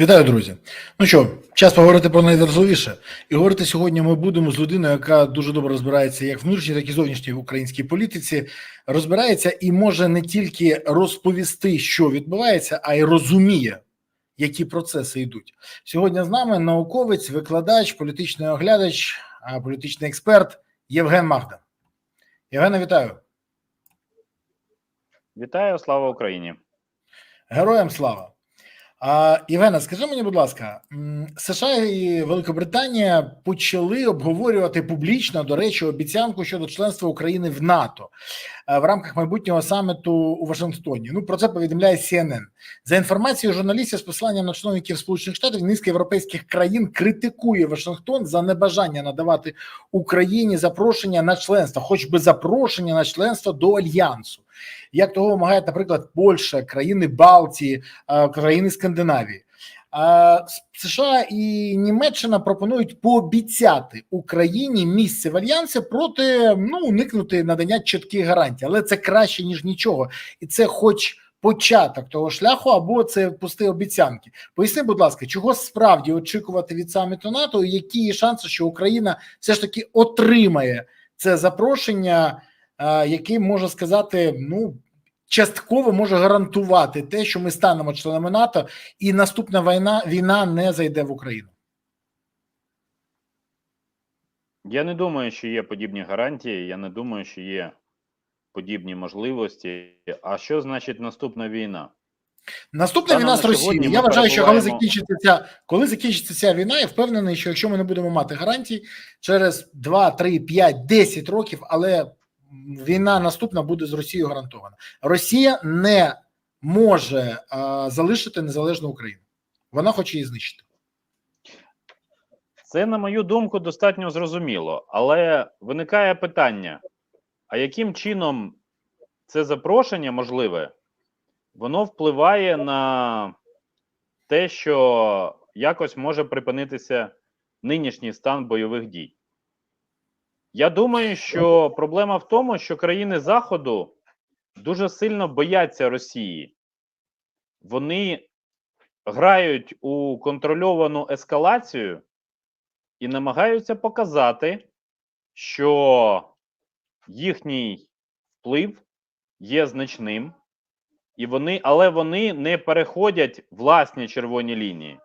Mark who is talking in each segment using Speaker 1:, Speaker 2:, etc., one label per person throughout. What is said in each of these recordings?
Speaker 1: Вітаю, друзі. Ну що, час поговорити про найважливіше. І говорити сьогодні ми будемо з людиною, яка дуже добре розбирається як в внутрішній, так і зовнішній в українській політиці. Розбирається і може не тільки розповісти, що відбувається, а й розуміє, які процеси йдуть. Сьогодні з нами науковець, викладач, політичний оглядач, політичний експерт Євген Магда. Євгена, вітаю.
Speaker 2: Вітаю, слава Україні.
Speaker 1: Героям слава. А, Євгена, скажи мені, будь ласка, США і Великобританія почали обговорювати публічно, до речі, обіцянку щодо членства України в НАТО е, в рамках майбутнього саміту у Вашингтоні. Ну про це повідомляє CNN. За інформацією журналістів з посиланням на чиновників Сполучених Штатів, низка європейських країн критикує Вашингтон за небажання надавати Україні запрошення на членство, хоч би запрошення на членство до альянсу. Як того вимагають, наприклад, Польща, країни Балтії, е, країни Скандинавії. А США і Німеччина пропонують пообіцяти Україні місце в альянсі проти ну уникнути надання чітких гарантій, але це краще ніж нічого, і це, хоч початок того шляху, або це пусті обіцянки. Поясни, будь ласка, чого справді очікувати від саміту НАТО, і які є шанси, що Україна все ж таки отримає це запрошення, е, який може сказати, ну частково може гарантувати те, що ми станемо членами НАТО, і наступна війна війна не зайде в Україну.
Speaker 2: Я не думаю, що є подібні гарантії. Я не думаю, що є подібні можливості. А що значить наступна війна?
Speaker 1: Наступна
Speaker 2: Станом
Speaker 1: війна з Росією. Я вважаю, що коли закінчиться ця, коли закінчиться ця війна, я впевнений, що якщо ми не будемо мати гарантій через 2, 3, 5, 10 років, але війна наступна буде з Росією гарантована. Росія не може а, залишити незалежну Україну. Вона хоче її знищити.
Speaker 2: Це, на мою думку, достатньо зрозуміло. Але виникає питання: а яким чином це запрошення можливе, воно впливає на те, що якось може припинитися нинішній стан бойових дій? Я думаю, що проблема в тому, що країни Заходу дуже сильно бояться Росії. Вони грають у контрольовану ескалацію і намагаються показати, що їхній вплив є значним, і вони, але вони не переходять власні червоні лінії.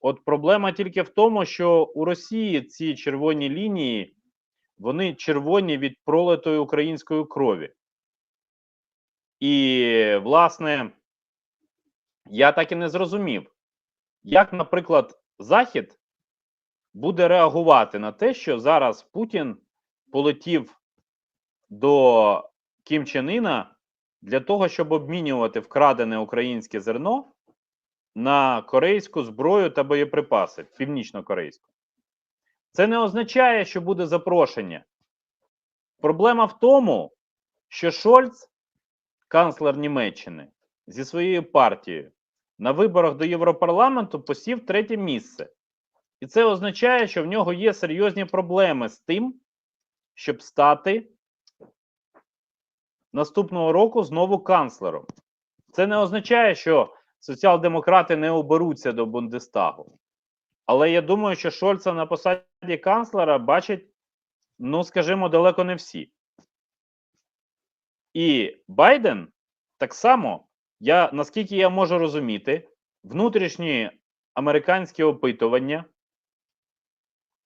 Speaker 2: От проблема тільки в тому, що у Росії ці червоні лінії вони червоні від пролитої української крові. І, власне, я так і не зрозумів, як, наприклад, Захід буде реагувати на те, що зараз Путін полетів до Кім Чен Іна для того, щоб обмінювати вкрадене українське зерно на корейську зброю та боєприпаси, північно-корейську. Це не означає, що буде запрошення. Проблема в тому, що Шольц, канцлер Німеччини, зі своєю партією на виборах до Європарламенту посів третє місце. І це означає, що в нього є серйозні проблеми з тим, щоб стати наступного року знову канцлером. Це не означає, що соціал-демократи не оберуться до Бундестагу. Але я думаю, що Шольца на посаді канцлера бачать, ну, скажімо, далеко не всі. І Байден так само, я, наскільки я можу розуміти, внутрішні американські опитування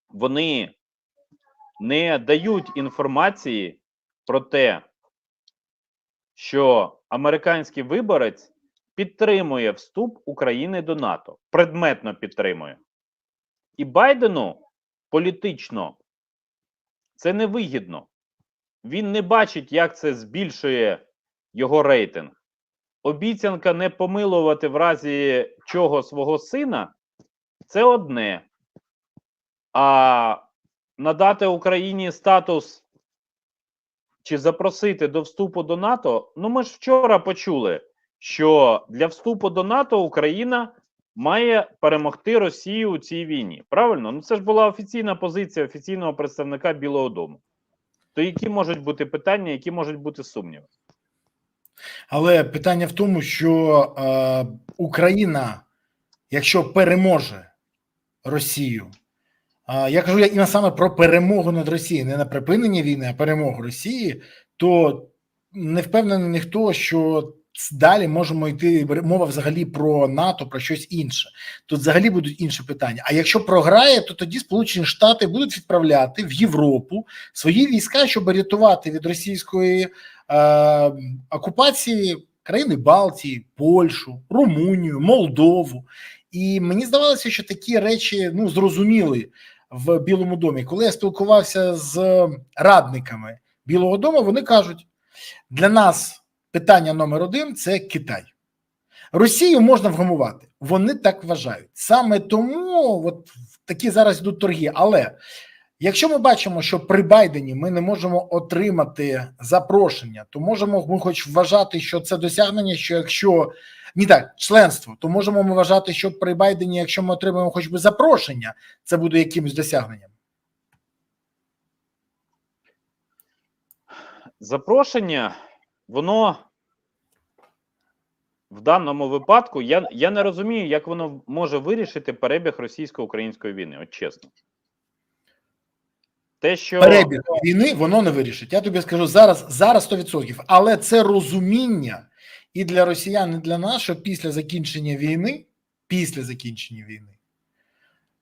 Speaker 2: вони не дають інформації про те, що американський виборець підтримує вступ України до НАТО, предметно підтримує. І Байдену політично це невигідно. Він не бачить, як це збільшує його рейтинг. Обіцянка не помилувати в разі чого свого сина це одне. А надати Україні статус чи запросити до вступу до НАТО. Ну, ми ж вчора почули, що для вступу до НАТО Україна має перемогти Росію у цій війні. Правильно? Ну це ж була офіційна позиція офіційного представника Білого Дому. То які можуть бути питання, які можуть бути сумніви?
Speaker 1: Але питання в тому, що е, Україна якщо переможе Росію. А, Я кажу я саме про перемогу над Росією, не на припинення війни, а перемогу Росії, то не впевнений ніхто, що далі можемо йти мова взагалі про НАТО, про щось інше. Тут взагалі будуть інші питання. А якщо програє, то тоді Сполучені Штати будуть відправляти в Європу свої війська, щоб рятувати від російської е, окупації країни Балтії, Польщу, Румунію, Молдову. І мені здавалося, що такі речі ну зрозуміли в Білому домі. Коли я спілкувався з радниками Білого Дому, вони кажуть: для нас питання номер один це Китай. Росію можна вгамувати. Вони так вважають. Саме тому от такі зараз йдуть торги. Але якщо ми бачимо, що при Байдені ми не можемо отримати запрошення, то можемо ми хоч вважати, що це досягнення, що якщо ні так, членство, то можемо ми вважати, що при Байдені, якщо ми отримаємо хоч би запрошення, це буде якимось досягненням.
Speaker 2: Запрошення, воно в даному випадку, я, я не розумію, як воно може вирішити перебіг російсько-української війни, от чесно. Те, що
Speaker 1: Перебіг війни воно не вирішить. Я тобі скажу зараз, зараз 100%. Але це розуміння і для росіян, і для нас, що після закінчення війни, після закінчення війни,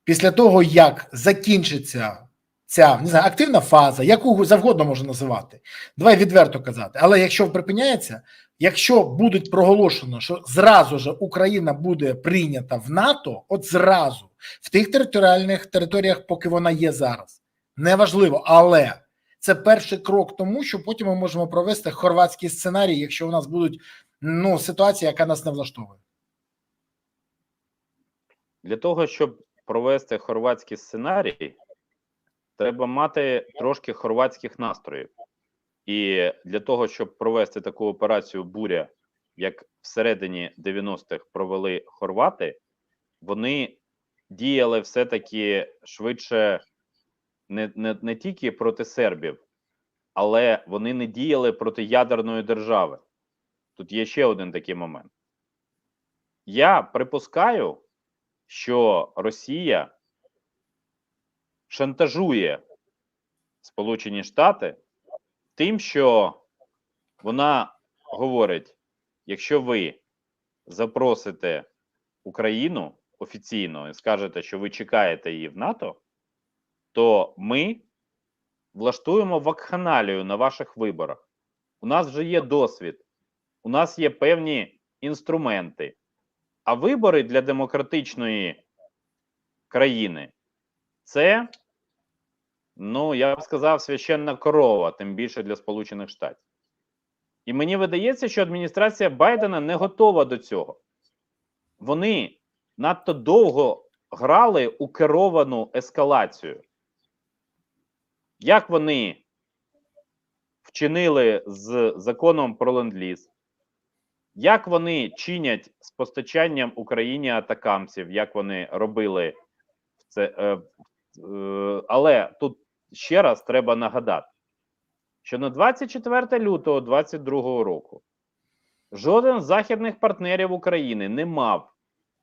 Speaker 1: після того, як закінчиться ця не знаю, активна фаза, яку завгодно можна називати, давай відверто казати. Але якщо припиняється, якщо будуть проголошено, що зразу ж Україна буде прийнята в НАТО, от зразу в тих територіальних територіях, поки вона є зараз, неважливо, але це перший крок тому, що потім ми можемо провести хорватський сценарій, якщо у нас будуть ну ситуація, яка нас не влаштовує.
Speaker 2: для того, щоб провести хорватський сценарій, треба мати трошки хорватських настроїв. І для того, щоб провести таку операцію буря, як всередині 90-х провели хорвати, вони діяли все-таки швидше не, не, не тільки проти сербів, але вони не діяли проти ядерної держави. Тут є ще один такий момент. Я припускаю, що Росія шантажує Сполучені Штати тим, що вона говорить: якщо ви запросите Україну офіційно і скажете, що ви чекаєте її в НАТО, то ми влаштуємо вакханалію на ваших виборах. У нас вже є досвід, у нас є певні інструменти. А вибори для демократичної країни це, ну, я б сказав, священна корова, тим більше для Сполучених Штатів. І мені видається, що адміністрація Байдена не готова до цього. Вони надто довго грали у керовану ескалацію. Як вони вчинили з законом про ленд-ліз, як вони чинять з постачанням Україні атакамсів, як вони робили це. Е, е, але тут ще раз треба нагадати, що на 24 лютого 2022 року жоден з західних партнерів України не мав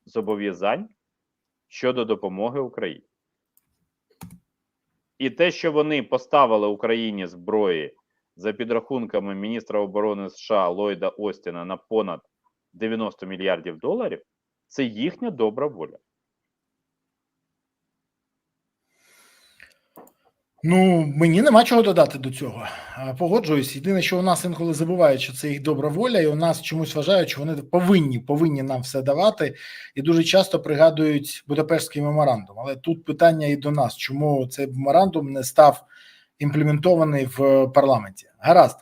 Speaker 2: зобов'язань щодо допомоги Україні. І те, що вони поставили Україні зброї за підрахунками міністра оборони США Ллойда Остіна на понад 90 мільярдів доларів, це їхня добра воля.
Speaker 1: Ну, мені нема чого додати до цього. Погоджуюсь. Єдине, що у нас інколи забувають, що це їх добра воля, і у нас чомусь вважають, що вони повинні повинні нам все давати, і дуже часто пригадують Будапештський меморандум. Але тут питання і до нас, чому цей меморандум не став імплементований в парламенті. Гаразд,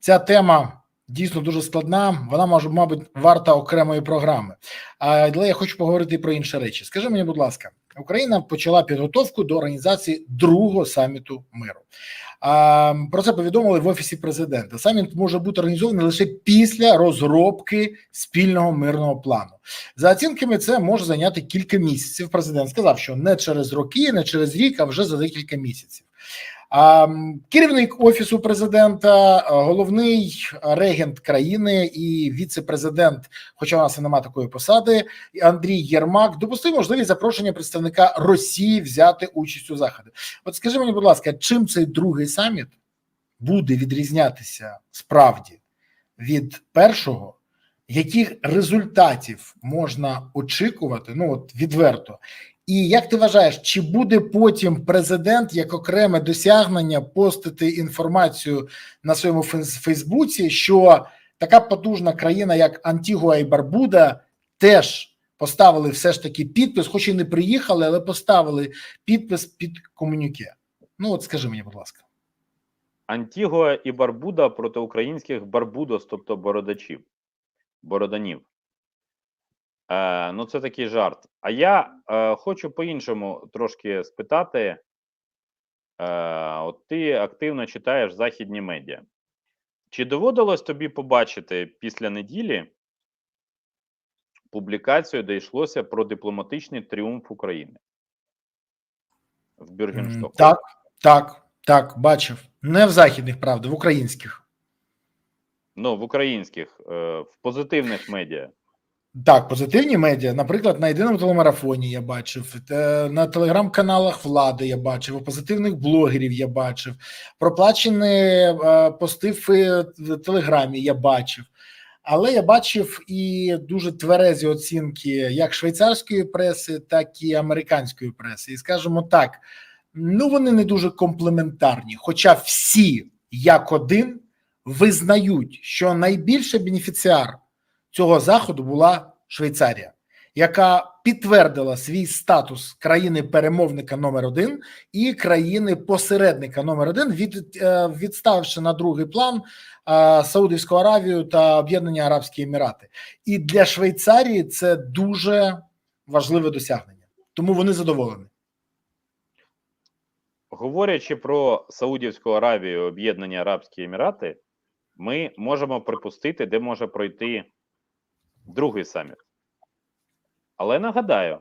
Speaker 1: ця тема дійсно дуже складна. Вона може, мабуть, варта окремої програми. Але я хочу поговорити про інші речі. Скажи мені, будь ласка, Україна почала підготовку до організації другого саміту миру. Про це повідомили в офісі президента. Саміт може бути організований лише після розробки спільного мирного плану. За оцінками, це може зайняти кілька місяців. Президент сказав, що не через роки, не через рік, а вже за декілька місяців. Керівник офісу президента, головний регент країни і віце-президент, хоча у нас і немає такої посади, Андрій Єрмак допустив можливість запрошення представника Росії взяти участь у заході. От скажи мені, будь ласка, чим цей другий саміт буде відрізнятися справді від першого? Яких результатів можна очікувати? Ну от відверто, і як ти вважаєш, чи буде потім президент як окреме досягнення постити інформацію на своєму фейс- Фейсбуці, що така потужна країна, як Антігуа і Барбуда, теж поставили все ж таки підпис, хоч і не приїхали, але поставили підпис під комюніке. Ну от скажи мені, будь ласка.
Speaker 2: Антігуа і Барбуда проти українських Барбудос, тобто бородачів, бороданів. Е, ну, це такий жарт. А я е, хочу по-іншому трошки спитати. Е, от ти активно читаєш західні медіа. Чи доводилось тобі побачити після неділі публікацію, де йшлося про дипломатичний тріумф України в Бюргенштоку?
Speaker 1: Так, так, так, бачив. Не в західних, правда, в українських.
Speaker 2: Ну, в українських, е, в позитивних медіа.
Speaker 1: Так, позитивні медіа, наприклад, на єдиному телемарафоні я бачив, е, на телеграм-каналах влади я бачив, у позитивних блогерів я бачив, проплачені е, пости в Телеграмі я бачив. Але я бачив і дуже тверезі оцінки як швейцарської преси, так і американської преси. І скажімо так, ну вони не дуже комплементарні. Хоча всі як один визнають, що найбільший бенефіціар цього заходу була Швейцарія, яка підтвердила свій статус країни перемовника номер один і країни посередника номер один, від, е, відставивши на другий план е, Саудівську Аравію та Об'єднані Арабські Емірати. І для Швейцарії це дуже важливе досягнення, тому вони задоволені.
Speaker 2: Говорячи про Саудівську Аравію, Об'єднані Арабські Емірати, ми можемо припустити, де може пройти другий саміт. Але нагадаю,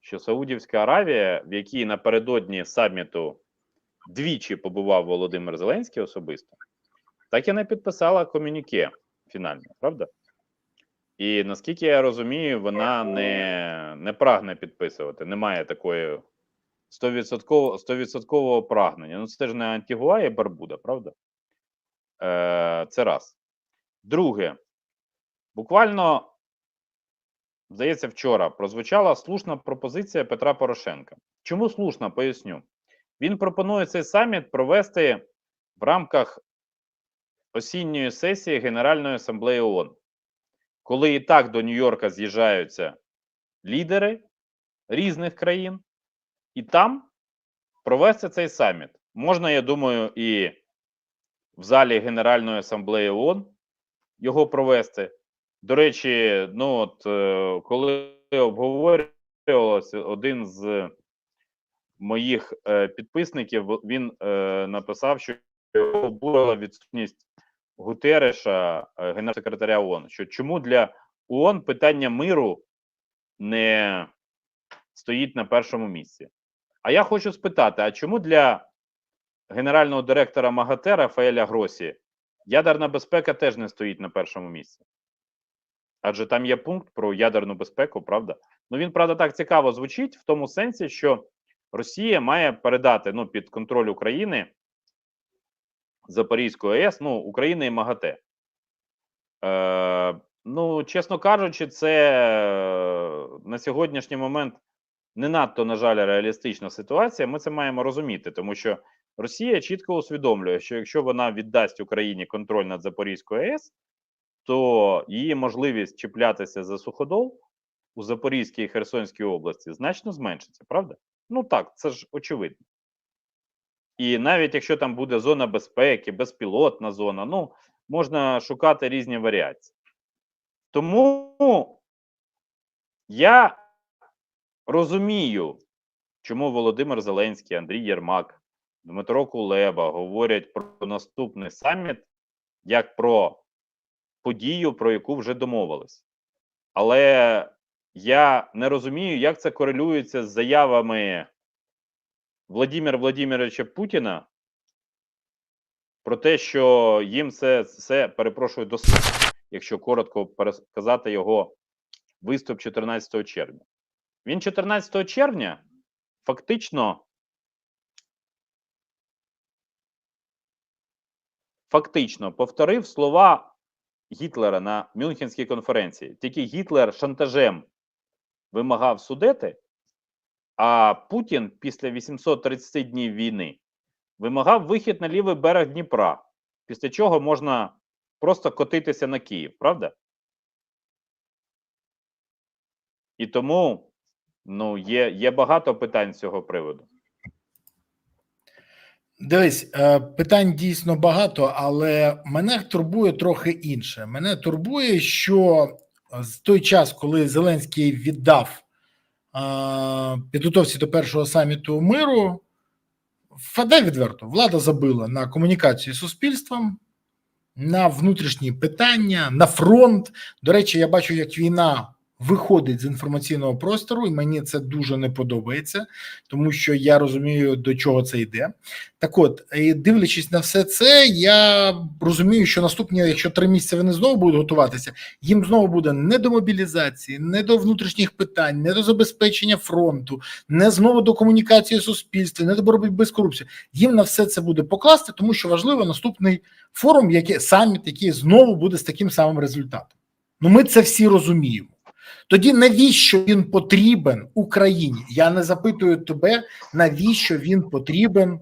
Speaker 2: що Саудівська Аравія, в якій напередодні саміту двічі побував Володимир Зеленський особисто, так і не підписала комюніке фінальне, правда? І наскільки я розумію, вона не, не прагне підписувати, немає такої 100%, 100% прагнення. Ну, це ж не Антігуа і Барбуда, правда? Е, це раз. Друге, буквально, здається, вчора прозвучала слушна пропозиція Петра Порошенка. Чому слушна? Поясню. Він пропонує цей саміт провести в рамках осінньої сесії Генеральної асамблеї ООН, коли і так до Нью-Йорка з'їжджаються лідери різних країн, і там провести цей саміт. Можна, я думаю, і в залі Генеральної асамблеї ООН його провести. До речі, ну от е, коли обговорювалося, один з моїх е, підписників він е, написав, що його обурила відсутність Гутереша, генерального секретаря ООН, що чому для ООН питання миру не стоїть на першому місці. А я хочу спитати: а чому для генерального директора МАГАТЕ Рафаеля Гросі ядерна безпека теж не стоїть на першому місці? Адже там є пункт про ядерну безпеку, правда? Ну він правда так цікаво звучить в тому сенсі, що Росія має передати ну, під контроль України Запорізьку АЕС, ну, України і МАГАТЕ. Е, ну, чесно кажучи, це е, на сьогоднішній момент не надто, на жаль, реалістична ситуація. Ми це маємо розуміти, тому що Росія чітко усвідомлює, що якщо вона віддасть Україні контроль над Запорізькою АЕС, то її можливість чіплятися за суходол у Запорізькій і Херсонській області значно зменшиться, правда? Ну так, це ж очевидно. І навіть якщо там буде зона безпеки, безпілотна зона, ну можна шукати різні варіації. Тому я розумію, чому Володимир Зеленський, Андрій Єрмак, Дмитро Кулеба говорять про наступний саміт як про подію, про яку вже домовились. Але я не розумію, як це корелюється з заявами Владимира Владимировича Путіна про те, що їм це, це перепрошую до якщо коротко пересказати його виступ 14 червня. Він 14 червня фактично фактично повторив слова Гітлера на Мюнхенській конференції. Тільки Гітлер шантажем вимагав судити, а Путін після 830 днів війни вимагав вихід на лівий берег Дніпра, після чого можна просто котитися на Київ, правда? І тому ну, є, є багато питань з цього приводу.
Speaker 1: Дивись, е, питань дійсно багато, але мене турбує трохи інше. Мене турбує, що з той час, коли Зеленський віддав е, підготовці до першого саміту миру, впадай відверто, влада забила на комунікацію з суспільством, на внутрішні питання, на фронт. До речі, я бачу, як війна виходить з інформаційного простору, і мені це дуже не подобається, тому що я розумію, до чого це йде. Так от, і дивлячись на все це, я розумію, що наступні, якщо три місяці вони знову будуть готуватися, їм знову буде не до мобілізації, не до внутрішніх питань, не до забезпечення фронту, не знову до комунікації суспільства, не до боротьби з корупцією. Їм на все це буде покласти, тому що важливо наступний форум, який саміт, який знову буде з таким самим результатом. Ну, ми це всі розуміємо. Тоді навіщо він потрібен Україні? Я не запитую тебе, навіщо він потрібен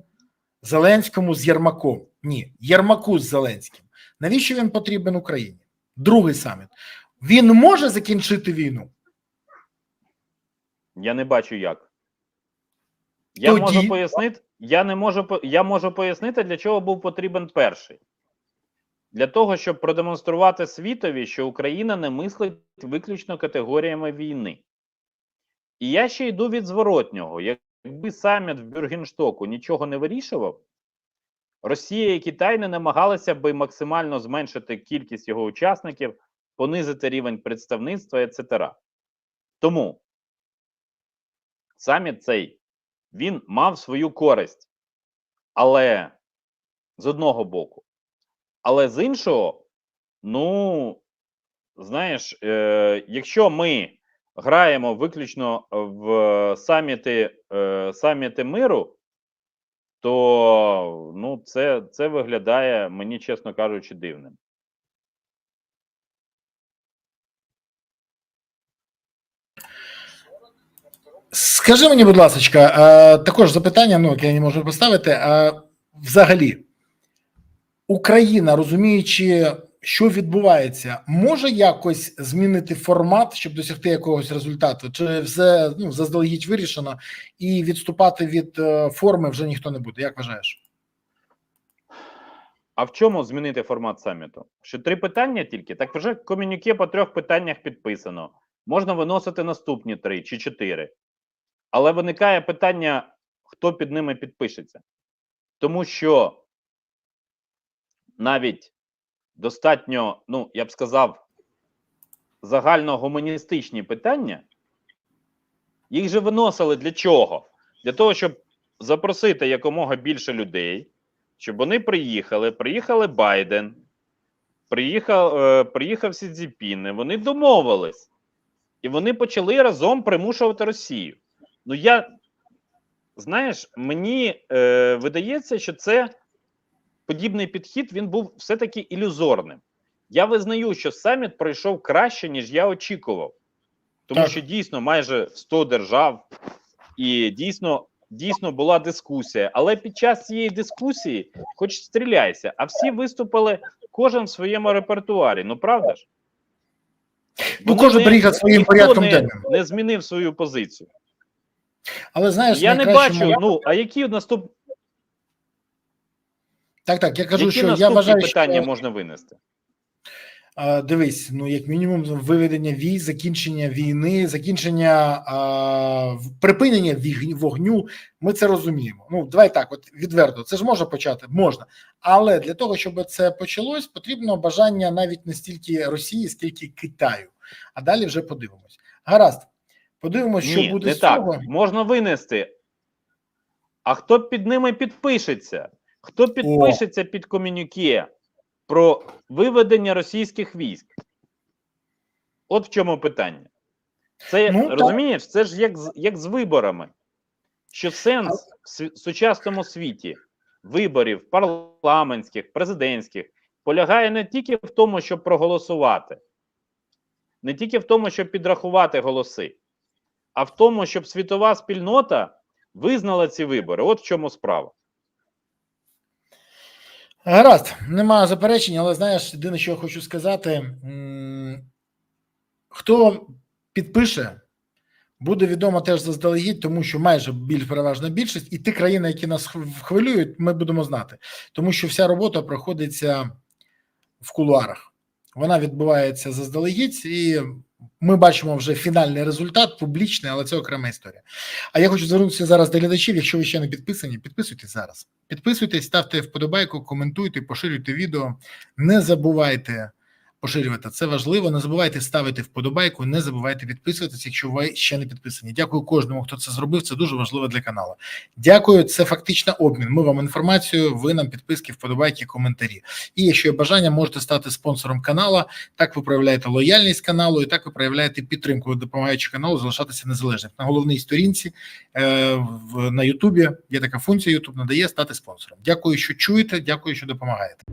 Speaker 1: Зеленському з Єрмаком? Ні, Єрмаку з Зеленським. Навіщо він потрібен Україні? Другий саміт. Він може закінчити війну?
Speaker 2: Я не бачу як. Я
Speaker 1: Тоді-
Speaker 2: можу пояснити, я не можу я можу пояснити, для чого був потрібен перший. Для того, щоб продемонструвати світові, що Україна не мислить виключно категоріями війни. І я ще йду від зворотнього. Якби саміт в Бюргенштоку нічого не вирішував, Росія і Китай не намагалися би максимально зменшити кількість його учасників, понизити рівень представництва, etc. Тому саміт цей він мав свою користь, але з одного боку. Але з іншого, ну, знаєш, е, якщо ми граємо виключно в саміти, е, саміти миру, то ну, це, це виглядає, мені чесно кажучи, дивним.
Speaker 1: Скажи мені, будь ласка, е, також запитання, ну яке я не можу поставити. е, Взагалі, Україна, розуміючи, що відбувається, може якось змінити формат, щоб досягти якогось результату, чи все ну, заздалегідь вирішено, і відступати від е, форми вже ніхто не буде. Як вважаєш?
Speaker 2: А в чому змінити формат саміту? Що три питання тільки? Так вже комюніке по трьох питаннях підписано. Можна виносити наступні три чи чотири. Але виникає питання, хто під ними підпишеться. Тому що навіть достатньо, ну, я б сказав, загальногуманістичні питання, їх же виносили для чого? Для того, щоб запросити якомога більше людей, щоб вони приїхали. Приїхали Байден, приїхав, е, приїхав Сі Цзіпін, вони домовились. І вони почали разом примушувати Росію. Ну, я, знаєш, мені е, видається, що це подібний підхід він був все-таки ілюзорним. Я визнаю, що саміт пройшов краще, ніж я очікував. Тому
Speaker 1: Так.
Speaker 2: що дійсно майже 100 держав, і дійсно, дійсно була дискусія. Але під час цієї дискусії, хоч стріляйся, а всі виступили кожен в своєму репертуарі. Ну правда ж?
Speaker 1: Ну,
Speaker 2: Вони
Speaker 1: кожен приїхав своїм порядком
Speaker 2: не,
Speaker 1: денним.
Speaker 2: не змінив свою позицію.
Speaker 1: Але знаєш,
Speaker 2: Я не бачу. Ну а які наступ...
Speaker 1: так, так. Я кажу,
Speaker 2: які
Speaker 1: що я вважаю,
Speaker 2: питання
Speaker 1: що...
Speaker 2: можна винести?
Speaker 1: А, Дивись, ну як мінімум, виведення військ, закінчення війни, закінчення а, припинення вогню. Ми це розуміємо. Ну давай так, от відверто, це ж може почати, можна, але для того, щоб це почалось, потрібно бажання навіть не стільки Росії, скільки Китаю. А далі вже подивимось. Гаразд, подивимось, що
Speaker 2: Ні,
Speaker 1: буде
Speaker 2: не
Speaker 1: з
Speaker 2: так. Можна винести. А хто під ними підпишеться? Хто підпишеться під комюніке про виведення російських військ? От в чому питання. Це
Speaker 1: Ну, так.
Speaker 2: розумієш, це ж як з, як з виборами. Що сенс в сучасному світі виборів парламентських, президентських полягає не тільки в тому, щоб проголосувати, не тільки в тому, щоб підрахувати голоси, а в тому, щоб світова спільнота визнала ці вибори. От в чому справа.
Speaker 1: Гаразд, немає заперечень, але знаєш, єдине, що я хочу сказати: хто підпише, буде відомо теж заздалегідь, тому що майже більш переважна більшість, і ті країни, які нас хвилюють, ми будемо знати, тому що вся робота проходиться в кулуарах. Вона відбувається заздалегідь, і ми бачимо вже фінальний результат, публічний, але це окрема історія. А я хочу звернутися зараз до глядачів. Якщо ви ще не підписані, підписуйтесь зараз. Підписуйтесь, ставте вподобайку, коментуйте, поширюйте відео. Не забувайте поширювати. Це важливо. Не забувайте ставити вподобайку, не забувайте підписуватися, якщо ви ще не підписані. Дякую кожному, хто це зробив. Це дуже важливо для каналу. Дякую. Це фактично обмін. Ми вам інформацію, ви нам підписки, вподобайки, коментарі. І якщо є бажання, можете стати спонсором каналу. Так ви проявляєте лояльність каналу, і так ви проявляєте підтримку, допомагаючи каналу залишатися незалежним. На головній сторінці е, на Ютубі є така функція. Ютуб надає стати спонсором. Дякую, що чуєте. Дякую, що допомагаєте.